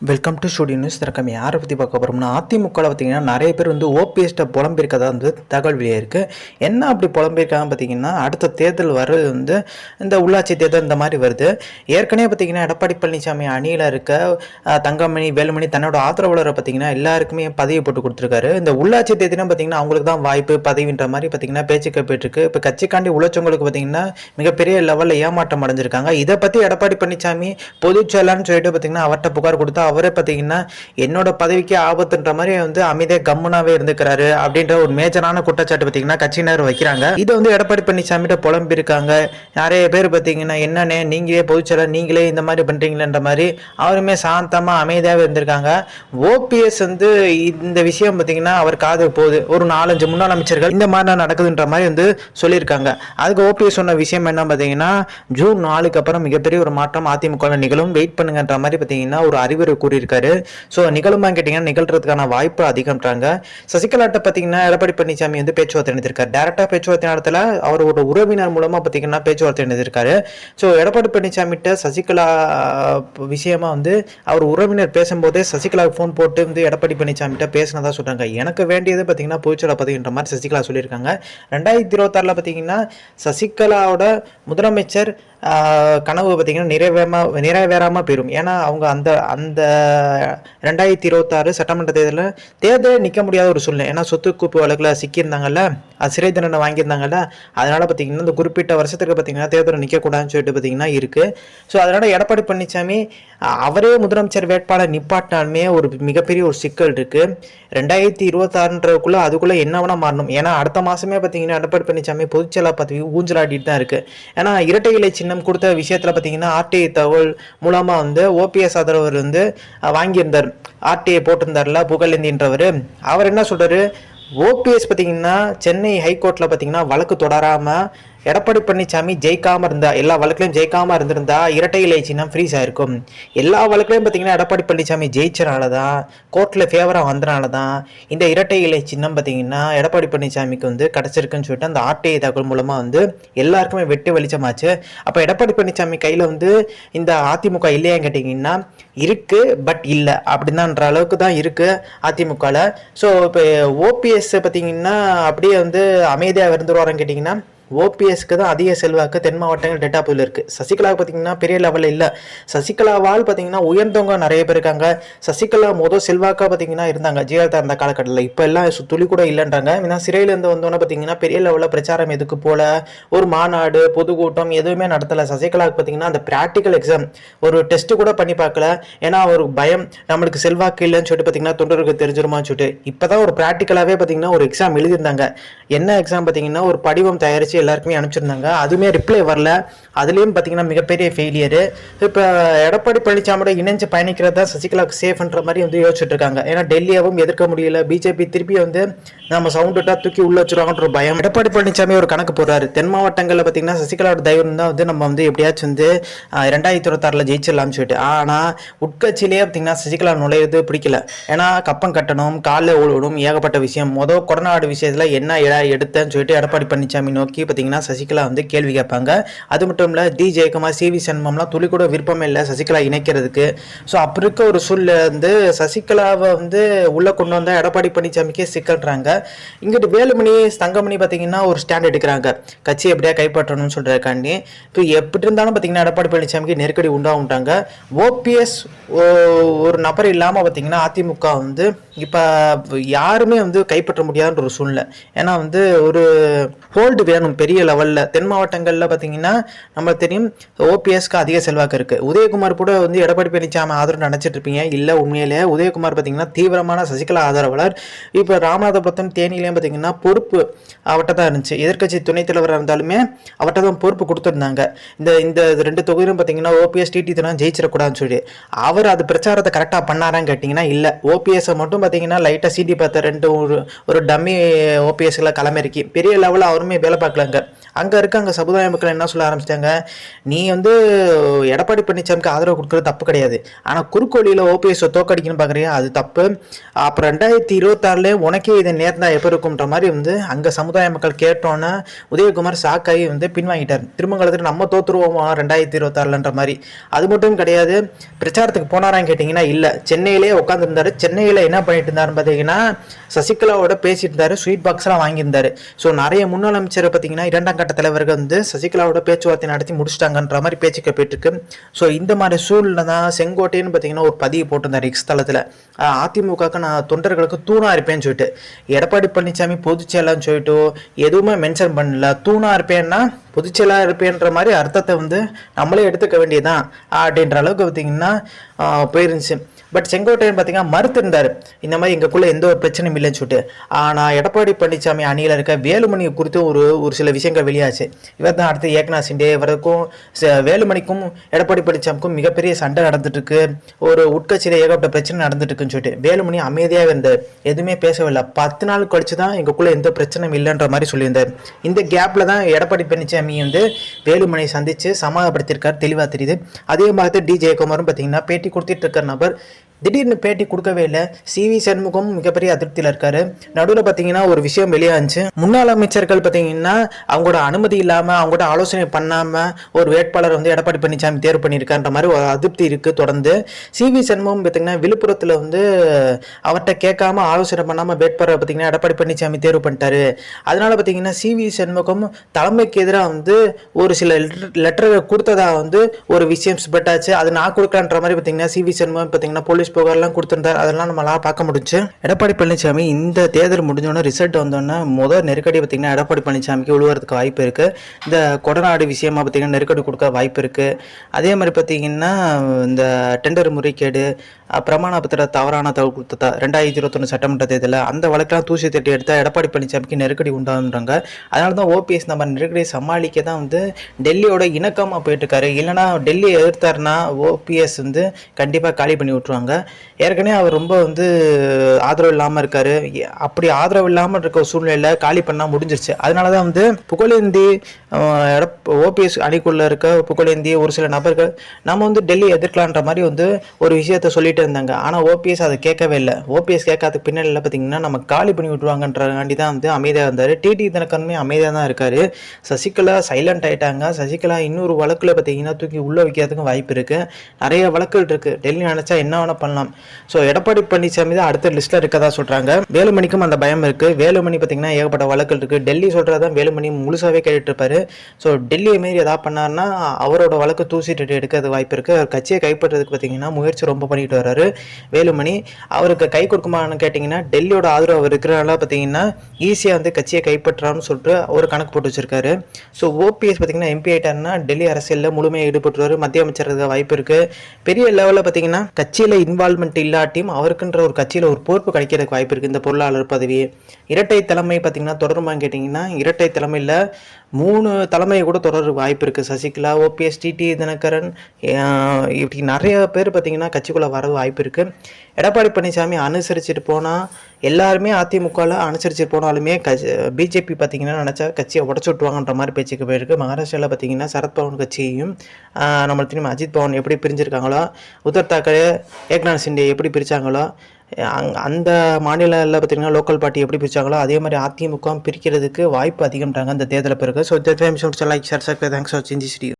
Welcome to studio news திறக்கம் யாரை பற்றி பார்க்க போகிறோம்னா அதிமுகவில் பார்த்தீங்கன்னா நிறைய பேர் வந்து ஓபிஎஸ்ட்டை புலம்பிருக்கதா வந்து தகவல் வெளியே இருக்குது என்ன அப்படி புலம்பிருக்காங்க பார்த்தீங்கன்னா அடுத்த தேர்தல் வர்றது வந்து இந்த உள்ளாட்சி தேர்தல் இந்த மாதிரி வருது. ஏற்கனவே பார்த்தீங்கன்னா எடப்பாடி பழனிசாமி அணியில் இருக்க தங்கமணி வேலுமணி தன்னோட ஆதரவாளரை பார்த்தீங்கன்னா எல்லாருக்குமே பதவி போட்டு கொடுத்துருக்காரு. இந்த உள்ளாட்சி தேர்தலும் பார்த்தீங்கன்னா அவங்களுக்கு தான் வாய்ப்பு பதவின்ற மாதிரி பார்த்தீங்கன்னா பேச்சுக்க போயிட்டுருக்கு இப்போ கட்சிக்காண்டி உழைச்சவங்களுக்கு பார்த்தீங்கன்னா மிகப்பெரிய லெவலில் ஏமாற்றம் அடைஞ்சிருக்காங்க. இதை பற்றி எடப்பாடி பழனிசாமி பொதுச்செயலாளர்னு சொல்லிட்டு பார்த்தீங்கன்னா அவர்கிட்ட புகார் கொடுத்தா அவரே பார்த்தீங்கன்னா என்னோட பதவிக்கு ஆபத்துன்ற மாதிரி வந்து அமைதியாக கம்முனாவே இருந்துக்கிறாரு அப்படின்ற ஒரு மேஜரான குற்றச்சாட்டு பார்த்தீங்கன்னா கட்சியினர் வைக்கிறாங்க. இதை வந்து எடப்பாடி பழனிசாமிகிட்ட புலம்பிருக்காங்க நிறைய பேர் பார்த்தீங்கன்னா என்னன்னே நீங்களே பொதுச்செயலாளர் நீங்களே இந்த மாதிரி பண்ணுறீங்களேன்ற மாதிரி அவருமே சாந்தமாக அமைதியாகவே இருந்திருக்காங்க. ஓபிஎஸ் வந்து இந்த விஷயம் பார்த்தீங்கன்னா அவர் காது போகுது. ஒரு நாலஞ்சு முன்னாள் அமைச்சர்கள் இந்த மாதிரி நடக்குதுன்ற மாதிரி வந்து சொல்லியிருக்காங்க. அதுக்கு ஓபிஎஸ் சொன்ன விஷயம் என்ன பார்த்தீங்கன்னா ஜூன் நாலுக்கு அப்புறம் மிகப்பெரிய ஒரு மாற்றம் அதிமுக நிகழும். வெயிட் பண்ணுங்கன்ற மாதிரி பார்த்தீங்கன்னா ஒரு அறிவுரை கூறியிருக்காரு. ஸோ நிகழுமா கேட்டிங்கன்னா நிகழ்றதுக்கான வாய்ப்பு அதிகம்ன்றாங்க. சசிகலாட்ட பார்த்தீங்கன்னா எடப்பாடி பழனிசாமி வந்து பேச்சுவார்த்தை நடத்திருக்காரு டேரக்டாக பேச்சுவார்த்தை நடத்தல அவரோட உறவினர் மூலமாக பார்த்தீங்கன்னா பேச்சுவார்த்தை நடத்திருக்காரு ஸோ எடப்பாடி பழனிசாமிகிட்ட சசிகலா விஷயமா வந்து அவர் உறவினர் பேசும்போதே சசிகலாவுக்கு ஃபோன் போட்டு வந்து எடப்பாடி பழனிசாமிகிட்ட பேசினதா சொல்கிறாங்க எனக்கு வேண்டியது பார்த்தீங்கன்னா பொதுச்செயலா பதவின்ற மாதிரி சசிகலா சொல்லியிருக்காங்க. ரெண்டாயிரத்தி இருபத்தாறில் பார்த்தீங்கன்னா சசிகலாவோட முதலமைச்சர் கனவு பார்த்திங்கன்னா நிறைவேறமாக நிறைவேறாமல் போயிடும் ஏன்னா அவங்க அந்த அந்த ரெண்டாயிரத்தி இருபத்தாறு சட்டமன்ற தேர்தலில் தேர்தல் நிற்க முடியாத ஒரு சூழ்நிலை. ஏன்னா சொத்து குப்பு வழக்கில் சிக்கியிருந்தாங்கல்ல அது சிறை தண்டனை வாங்கியிருந்தாங்கல்ல அதனால் பார்த்திங்கன்னா இந்த குறிப்பிட்ட வருஷத்துக்கு பார்த்தீங்கன்னா தேர்தலில் நிற்கக்கூடாதுன்னு சொல்லிட்டு பார்த்தீங்கன்னா இருக்குது ஸோ அதனால் எடப்பாடி பழனிசாமி அவரே முதலமைச்சர் வேட்பாளர் நிப்பாட்டாலுமே ஒரு மிகப்பெரிய ஒரு சிக்கல் இருக்குது ரெண்டாயிரத்தி இருபத்தாறுன்றதுக்குள்ளே அதுக்குள்ளே என்ன வேணால் மாறணும். ஏன்னா அடுத்த மாதமே பார்த்திங்கன்னா எடப்பாடி பழனிசாமி பொதுச்செயலாக பதவி ஊஞ்சலாடிட்டு தான் இருக்குது ஏன்னா இரட்டை இலை சின்னம் கொடுத்த விஷயத்தில் பார்த்தீங்கன்னா ஆர்டிஐ தகவல் மூலமாக வந்து ஓபிஎஸ் ஆதரவர் வந்து வாங்கியிருந்தார். ஆர்டிஐ போட்டிருந்தார்ல புகழேந்தின்றவர் அவர் என்ன சொல்றாரு? ஓபிஎஸ் பார்த்தீங்கன்னா சென்னை ஹைகோர்ட்டில் பார்த்தீங்கன்னா வழக்கு தொடராமல் எடப்பாடி பழனிசாமி ஜெயிக்காமல் இருந்தா எல்லா வழக்குலையும் ஜெயிக்காமல் இருந்திருந்தா இரட்டை இலை சின்னம் ஃப்ரீஸ் ஆயிருக்கும் எல்லா வழக்குலையும் பார்த்தீங்கன்னா எடப்பாடி பழனிசாமி ஜெயிச்சனால தான் கோர்ட்டில் ஃபேவராக வந்தனால தான் இந்த இரட்டை இலை சின்னம் பார்த்தீங்கன்னா எடப்பாடி பழனிசாமிக்கு வந்து கிடச்சிருக்குன்னு சொல்லிட்டு அந்த ஆர்டிஐ தகவல் மூலமாக வந்து எல்லாருக்குமே வெட்டு வெளிச்சமாச்சு. அப்போ எடப்பாடி பழனிசாமி கையில் வந்து இந்த அதிமுக இல்லையான்னு கேட்டிங்கன்னா இருக்குது பட் இல்லை. அப்படின்னுன்ற அளவுக்கு தான் இருக்குது அதிமுகவில் ஸோ இப்போ ஓபிஎஸ் பார்த்தீங்கன்னா அப்படியே வந்து அமைதியாக இருந்துருவாரன்னு கேட்டிங்கன்னா ஓபிஎஸ்க்கு தான் அதிக செல்வாக்கு தென் மாவட்டங்கள் டெட்டா புயல் இருக்குது சசிகலா பார்த்தீங்கன்னா பெரிய லெவலில் இல்லை. சசிகலாவால் பார்த்தீங்கன்னா உயர்ந்தவங்க நிறைய பேர் இருக்காங்க. சசிகலா மொதல் செல்வாக்காக பார்த்தீங்கன்னா இருந்தாங்க. ஜெயலலிதா இருந்த காலகட்டத்தில். இப்போ எல்லாம் துளி கூட இல்லைன்றாங்க. ஏன்னா சிறையிலேருந்து வந்தோன்னே பார்த்தீங்கன்னா பெரிய லெவலில் பிரச்சாரம் எதுக்கு போல? ஒரு மாநாடு பொதுக்கூட்டம் எதுவுமே நடத்தலை. சசிகலாவுக்கு பார்த்தீங்கன்னா அந்த ப்ராக்டிக்கல் எக்ஸாம் ஒரு டெஸ்ட் கூட பண்ணி பார்க்கல ஏன்னா ஒரு பயம். நம்மளுக்கு செல்வாக்கு இல்லைன்னு சொல்லிட்டு பார்த்தீங்கன்னா தொண்டருக்கு தெரிஞ்சிருமான்னு சொல்லிட்டு. இப்போ தான் ஒரு ப்ராக்டிக்கலாகவே பார்த்தீங்கன்னா ஒரு எக்ஸாம் எழுதியிருந்தாங்க. என்ன எக்ஸாம் பார்த்தீங்கன்னா ஒரு படிவம் தயாரித்து எல்லாருக்குமே அனுப்பிச்சிருந்தாங்க. அதுவுமே ரிப்ளை வரல. அதுலேயும் பார்த்தீங்கன்னா மிகப்பெரிய ஃபெயிலியரு இப்போ எடப்பாடி பழனிசாமியோட இணைஞ்சு பயணிக்கிறது தான் சசிகலாவுக்கு சேஃப்ன்ற மாதிரி வந்து யோசிச்சுட்டு இருக்காங்க. ஏன்னா டெல்லியாவும் எதிர்க்க முடியல. பிஜேபி திருப்பி வந்து நம்ம சவுண்டு விட்டால் தூக்கி உள்ள வச்சிருவாங்கன்ற பயம். எடப்பாடி பழனிசாமி ஒரு கணக்கு போடுறாரு. தென் மாவட்டங்களில் பார்த்தீங்கன்னா சசிகலாவோட தைரியம் தான் வந்து நம்ம வந்து எப்படியாச்சும் வந்து ரெண்டாயிரத்தி இருபத்தாறில் ஜெயிச்சிடலாம்னு சொல்லிட்டு. ஆனால் உட்கட்சியிலே பார்த்தீங்கன்னா சசிகலா நுழையிறது பிடிக்கல. ஏன்னா கப்பம் கட்டணும் காலில் ஓடணும் ஏகப்பட்ட விஷயம். மொதல் கொரோனா விஷயத்தில் என்ன எடுத்தேன்னு சொல்லிட்டு எடப்பாடி பழனிசாமி நோக்கி பார்த்தீங்கன்னா சசிகலா வந்து கேள்வி கேட்பாங்க. அது மட்டும் இல்லை டி ஜெயக்குமார் சி வி சண்முகம்லாம் துளி கூட விருப்பமே இல்லை சசிகலா இணைக்கிறதுக்கு. ஸோ அப்படி இருக்க ஒரு சூழ்நிலை வந்து சசிகலாவை வந்து உள்ளே கொண்டு வந்தால் எடப்பாடி பழனிசாமிக்கே சிக்கல்றாங்க. இங்கிட்டு வேலுமணி தங்கமணி பார்த்தீங்கன்னா ஒரு ஸ்டாண்ட் எடுக்கிறாங்க. கட்சி எப்படியா கைப்பற்றணும்னு சொல்கிறக்காண்டி இப்போ எப்படி இருந்தாலும் பார்த்தீங்கன்னா எடப்பாடி பழனிசாமிக்கு நெருக்கடி உண்டாகுண்டாங்க ஓபிஎஸ் ஒரு நபர் இல்லாமல் பார்த்தீங்கன்னா அதிமுக வந்து இப்போ யாருமே வந்து கைப்பற்ற முடியாதுன்ற ஒரு சூழ்நிலை. ஏன்னா வந்து ஒரு ஹோல்டு வேணும் பெரிய லெவலில் தென் மாவட்டங்களில் பார்த்தீங்கன்னா நம்மளுக்கு தெரியும் ஓபிஎஸ்க்கு அதிக செல்வாக்கு இருக்குது உதயகுமார் கூட வந்து எடப்பாடி பழனிசாமி ஆதரவு நினச்சிட்டு இருப்பீங்க. இல்லை உண்மையிலே உதயகுமார் பார்த்தீங்கன்னா தீவிரமான சசிகலா ஆதரவாளர். இப்போ ராமநாதபுரத்தும் தேனிலையும் பார்த்தீங்கன்னா பொறுப்பு அவட்ட தான் இருந்துச்சு. எதிர்க்கட்சி துணைத் தலைவராக இருந்தாலுமே அவட்ட தான் பொறுப்பு கொடுத்துருந்தாங்க. இந்த இந்த ரெண்டு தொகுதியிலும் பார்த்தீங்கன்னா ஓபிஎஸ் டிடி தினம் ஜெயிச்சிடக்கூடாதுன்னு சொல்லி. அவர் அது பிரச்சாரத்தை கரெக்டாக பண்ணாரான்னு கேட்டிங்கன்னா இல்லை. ஓபிஎஸ்ஸை மட்டும் பார்த்தீங்கன்னா லைட்டாக சிடி பார்த்த ரெண்டு ஒரு ஒரு டம்மி ஓபிஎஸ்ல களமிறக்கி பெரிய லெவலில் அவருமே வேலை பார்க்கலங்க. அங்கே இருக்க அங்கே சமுதாய மக்கள் என்ன சொல்ல ஆரம்பிச்சிட்டாங்க? நீ வந்து எடப்பாடி பழனிசாமிக்கு ஆதரவு கொடுக்குறது தப்பு கிடையாது. ஆனால் குறுக்கோழியில் ஓபிஎஸ் தோக்கடிக்கணும்னு பார்க்குறியா அது தப்பு. அப்புறம் ரெண்டாயிரத்தி இருபத்தாறுல உனக்கே இதை நேர்ந்தா எப்போ இருக்கும்ன்ற மாதிரி வந்து அங்கே சமுதாய மக்கள் கேட்டோன்னே உதயகுமார் சாக்காயி வந்து பின்வாங்கிட்டார். திருமங்கலத்தில் நம்ம தோத்துருவோமா ரெண்டாயிரத்தி இருபத்தாறுலன்ற மாதிரி. அது மட்டும் கிடையாது. பிரச்சாரத்துக்கு போனாரான்னு கேட்டிங்கன்னா இல்லை. சென்னையிலே உட்காந்துருந்தாரு சென்னையில் என்ன பண்ணிட்டு இருந்தாருன்னு பார்த்தீங்கன்னா சசிகலாவோட பேசிட்டு இருந்தாரு ஸ்வீட் பாக்ஸ்லாம் வாங்கியிருந்தாரு. ஸோ நிறைய முன்னாள் பார்த்தீங்கன்னா இரண்டாம் கட்ட தலைவர்கள் வந்து சசிகலாவோட பேச்சுவார்த்தை நடத்தி முடிச்சிட்டாங்கன்ற மாதிரி பேச்சுக்க போயிட்டுருக்கு. ஸோ இந்த மாதிரி சூழ்நிலை தான் செங்கோட்டைன்னு பார்த்தீங்கன்னா ஒரு பதிவு போட்டிருந்தார் எக்ஸ் தளத்தில். அதிமுகவுக்கு நான் தொண்டர்களுக்கு தூணா இருப்பேன்னு சொல்லிட்டு. எடப்பாடி பழனிசாமி பொதுச்செயலான்னு சொல்லிட்டு எதுவுமே மென்ஷன் பண்ணல. தூணா இருப்பேன்னா பொதுச்செயலாக இருப்பேன்ற மாதிரி அர்த்தத்தை வந்து நம்மளே எடுத்துக்க வேண்டியதுதான். அப்படின்ற அளவுக்கு பார்த்தீங்கன்னா போயிருந்துச்சு. பட் செங்கோட்டையன் பார்த்தீங்கன்னா மறுத்திருந்தார். இந்த மாதிரி எங்களுக்குள்ளே எந்த ஒரு பிரச்சனையும் இல்லைன்னு சொல்லிட்டு. ஆனால் எடப்பாடி பழனிசாமி அணியில் இருக்க வேலுமணி குறித்து ஒரு ஒரு சில விஷயங்கள் வெளியாச்சு. இவர் தான் அடுத்து ஏக்நாத் சிண்டே இவருக்கும் வேலுமணிக்கும் எடப்பாடி பழனிசாமிக்கும் மிகப்பெரிய சண்டை நடந்துட்டுருக்கு. ஒரு உட்கட்சியில் ஏகப்பட்ட பிரச்சனை நடந்துட்டுருக்குன்னு சொல்லிட்டு. வேலுமணி அமைதியாக இருந்தார். எதுவுமே பேசவில்லை. பத்து நாள் கழிச்சு தான் எங்களுக்குள்ளே எந்த பிரச்சனையும் இல்லைன்ற மாதிரி சொல்லியிருந்தார். இந்த கேப்பில் தான் எடப்பாடி பழனிசாமி வந்து வேலுமணியை சந்தித்து சமாதானப்படுத்தியிருக்கார். தெளிவாக தெரியுது. அதே மாதிரி டி ஜெயக்குமாரும் பார்த்தீங்கன்னா பேட்டி கொடுத்துட்டு இருக்கிற நபர் திடீர்னு பேட்டி கொடுக்கவே இல்லை. சி வி சண்முகம் மிகப்பெரிய அதிருப்தியில் இருக்காரு. நடுவில் பார்த்தீங்கன்னா ஒரு விஷயம் வெளியாச்சு முன்னாள் அமைச்சர்கள் பார்த்தீங்கன்னா அவங்களோட அனுமதி இல்லாமல் அவங்களோட ஆலோசனை பண்ணாமல் ஒரு வேட்பாளர் வந்து எடப்பாடி பழனிசாமி தேர்வு பண்ணியிருக்கான்ற மாதிரி ஒரு அதிருப்தி இருக்குது தொடர்ந்து. சி வி சண்முகம் பார்த்தீங்கன்னா விழுப்புரத்தில் வந்து அவர்கிட்ட கேட்காம ஆலோசனை பண்ணாமல் வேட்பாளர் பார்த்தீங்கன்னா எடப்பாடி பழனிசாமி தேர்வு பண்ணிட்டாரு. அதனால பார்த்தீங்கன்னா சி வி சண்முகம் தலைமைக்கு எதிராக வந்து ஒரு சில லெட்டரை கொடுத்ததாக வந்து ஒரு விஷயம் ஸ்பெட் ஆச்சு அது நான் கொடுக்கலான்ற மாதிரி பார்த்தீங்கன்னா சி வி சண்முகம் பார்த்தீங்கன்னா போலீஸ் புகார்லாம் கொடுத்துருந்தார் அதெல்லாம் நம்மளால பார்க்க முடிஞ்சு. எடப்பாடி பழனிசாமி இந்த தேர்தல் முடிஞ்சோடனே ரிசல்ட் வந்தோடனே முதல் நெருக்கடி பார்த்தீங்கன்னா எடப்பாடி பழனிசாமிக்கு உழுவதுக்கு வாய்ப்பு இருக்குது இந்த கொடநாடு விஷயமா பார்த்தீங்கன்னா நெருக்கடி கொடுக்க வாய்ப்பு இருக்குது அதே மாதிரி பார்த்தீங்கன்னா இந்த டெண்டர் முறைகேடு பிரமாண பத்திர தவறான தகவல் கொடுத்ததா ரெண்டாயிரத்தி இருபத்தொன்று சட்டமன்ற தேர்தலில் அந்த வழக்கெல்லாம் தூசி தட்டி எடுத்தால் எடப்பாடி பழனிசாமிக்கு நெருக்கடி உண்டாகுன்றாங்க. அதனால தான் ஓபிஎஸ் நம்ம நெருக்கடியை சமாளிக்க தான் வந்து டெல்லியோட இணக்கமாக போயிட்டுருக்காரு இல்லைனா டெல்லி எதிர்த்தாருன்னா ஓபிஎஸ் வந்து கண்டிப்பாக காலி பண்ணி விட்ருவாங்க ஏற்கனவே அவர் ரொம்ப வந்து ஆதரவு இல்லாமல் இருக்கார். அப்படி ஆதரவு இல்லாமல் இருக்க சூழ்நிலையில் காலி பண்ணால் முடிஞ்சிருச்சு. அதனால தான் வந்து புகழேந்தி ஓபிஎஸ் அணிக்குள்ளே இருக்க புகழேந்தி ஒரு சில நபர்கள் நம்ம வந்து டெல்லி எதிர்க்கலான்ற மாதிரி வந்து ஒரு விஷயத்த சொல்லிட்டு இருந்தாங்க. ஆனால் ஓபிஎஸ் அதை கேட்கவே இல்லை. ஓபிஎஸ் கேட்காத பின்னணியில் பார்த்தீங்கன்னா நம்ம காலி பண்ணி விட்டுருவாங்கன்றகாண்டி தான் வந்து அமைதியாக இருந்தார். டிடி தினகரனுமே அமைதியாக தான் இருக்கார். சசிகலா சைலண்ட் ஆயிட்டாங்க. சசிகலா இன்னொரு வழக்கில் பார்த்தீங்கன்னா தூக்கி உள்ளே வைக்கிறதுக்கும் வாய்ப்பு இருக்குது நிறைய வழக்குகள் இருக்குது டெல்லி நினைச்சா என்ன வேணால் பண்ணலாம். ஸோ எடப்பாடி பழனிசாமி தான் அடுத்த லிஸ்ட்ல இருக்கதா சொல்றாங்க. வேலுமணிக்கும் அந்த பயம் இருக்கு. வேலுமணி பார்த்தீங்கன்னா ஏகப்பட்ட வழக்குகள் இருக்கு. டெல்லி சொல்றதான் வேலுமணி முழுசாகவே கேட்டுட்டு இருப்பாரு. ஸோ டெல்லியை மாரி ஏதாவது பண்ணாருன்னா அவரோட வழக்கு தூசிட்டு எடுக்கிறது வாய்ப்பு இருக்கு. அவர் கட்சியை கைப்பற்றுறதுக்கு பார்த்தீங்கன்னா முயற்சி ரொம்ப பண்ணிட்டு வர்றாரு வேலுமணி. அவருக்கு கை கொடுக்குமான்னு கேட்டிங்கன்னா டெல்லியோட ஆதரவு அவர் இருக்கிறனால பார்த்தீங்கன்னா ஈஸியாக வந்து கட்சியை கைப்பற்றான்னு சொல்லிட்டு ஒரு கணக்கு போட்டு வச்சிருக்காரு. ஸோ ஓபிஎஸ் பார்த்தீங்கன்னா எம்பி ஆயிட்டாருன்னா டெல்லி அரசியலில் முழுமையாக ஈடுபட்டுருவார். மத்திய அமைச்சர் வாய்ப்பு இருக்கு. பெரிய லெவலில் பார்த்தீங்கன்னா கட்சியில் இன்வால்மெண்ட் இல்லாட்டியும் அவருக்குன்ற ஒரு கட்சியில் ஒரு பொறுப்பு கிடைக்கிறதுக்கு வாய்ப்பு இருக்குது இந்த பொருளாளர் பதவி இரட்டை தலைமை பார்த்தீங்கன்னா தொடருமான்னு கேட்டிங்கன்னா இரட்டை தலைமையில் மூணு தலைமையை கூட தொடர வாய்ப்பு இருக்குது சசிகலா ஓபிஎஸ் டிடி தினகரன் இப்படி நிறைய பேர் பார்த்தீங்கன்னா கட்சிக்குள்ளே வர வாய்ப்பு இருக்குது எடப்பாடி பழனிசாமி அனுசரிச்சுட்டு போனால் எல்லாருமே அதிமுகவில் அனுசரிச்சுட்டு போனாலுமே கட்சி பிஜேபி பார்த்தீங்கன்னா நினச்சா கட்சியை உடச்சு விட்டுவாங்கன்ற மாதிரி பேச்சுக்கு போயிருக்கு. மகாராஷ்டிராவில் பார்த்தீங்கன்னா சரத்பவன் கட்சியையும் ஆஹ் நம்ம திரும்ப அஜித் பவன் எப்படி பிரிஞ்சிருக்காங்களோ உத்தர் தாக்கரே ஏக்நாத் சிண்டே எப்படி பிரித்தாங்களோ அங் அந்த மாநிலங்களில் பார்த்தீங்கன்னா லோக்கல் பார்ட்டி எப்படி பிரிச்சாங்களோ அதே மாதிரி அதிமுக பிரிக்கிறதுக்கு வாய்ப்பு அதிகம்ன்றாங்க அந்த தேர்தலை பிறகு. So like share subscribe thanks for changes